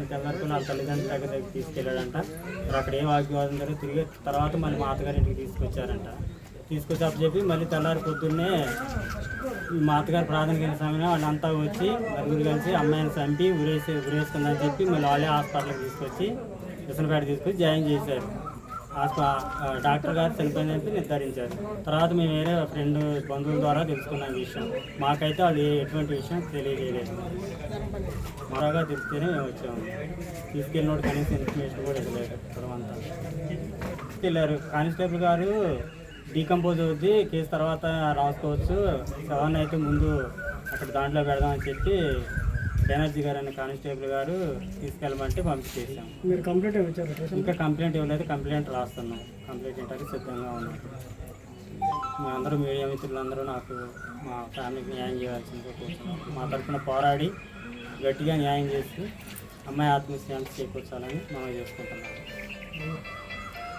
తెల్లారుకుని వాళ్ళ తల్లిదండ్రుల దగ్గర తీసుకెళ్ళాడంట. మరి అక్కడ ఏం వాగ్వాదం జరిగి తిరిగి తర్వాత మళ్ళీ మా అత్తగారి ఇంటికి తీసుకొచ్చారంట. తీసుకొచ్చి చెప్పి మళ్ళీ తెల్లారి పొద్దున్నే మా అత్తగారు ప్రాథమిక సమయంలో వాళ్ళంతా వచ్చి నలుగురు కలిసి అమ్మాయిని చంపి ఉరేసి ఉరేసుకుందని చెప్పి మళ్ళీ వాళ్ళే హాస్పిటల్కి తీసుకొచ్చి విసనపేట తీసుకొచ్చి జాయిన్ చేశారు. డాక్టర్ గారు చనిపోయిందని నిర్ధారించారు. తర్వాత మేము వేరే ఫ్రెండ్ బంధువుల ద్వారా తెలుసుకున్నాం విషయం. మాకైతే వాళ్ళు ఎటువంటి విషయం తెలియజేయలేదు. మరోగా తెలిస్తేనే మేము వచ్చాము. తీసుకెళ్ళినోడు కనీసం ఇన్ఫర్మేషన్ కూడా ఇవ్వలేదు తర్వాత తీసుకెళ్ళారు. కానిస్టేబుల్ గారు డీకంపోజ్ అవుద్ది కేసు తర్వాత రాసుకోవచ్చు. సెవెన్ అయితే ముందు అక్కడ దాంట్లో పెడదామని చెప్పి బెనర్జీ గారు అనే కానిస్టేబుల్ గారు తీసుకెళ్ళమంటే పంపించేసాం మీరు కంప్లీట్ స్టేషన్ ఇంకా కంప్లైంట్ ఇవ్వలేదు. కంప్లైంట్ రాస్తున్నాం. కంప్లైంట్ ఏంటంటే సిద్ధంగా ఉన్నాం. మీ అందరూ మీడియా మిత్రులందరూ నాకు మా ఫ్యామిలీకి న్యాయం చేయాల్సిందిగా మా తరఫున పోరాడి గట్టిగా న్యాయం చేసి అమ్మాయి ఆత్మశాంతి చేకూర్చాలని మనం చేసుకుంటున్నాం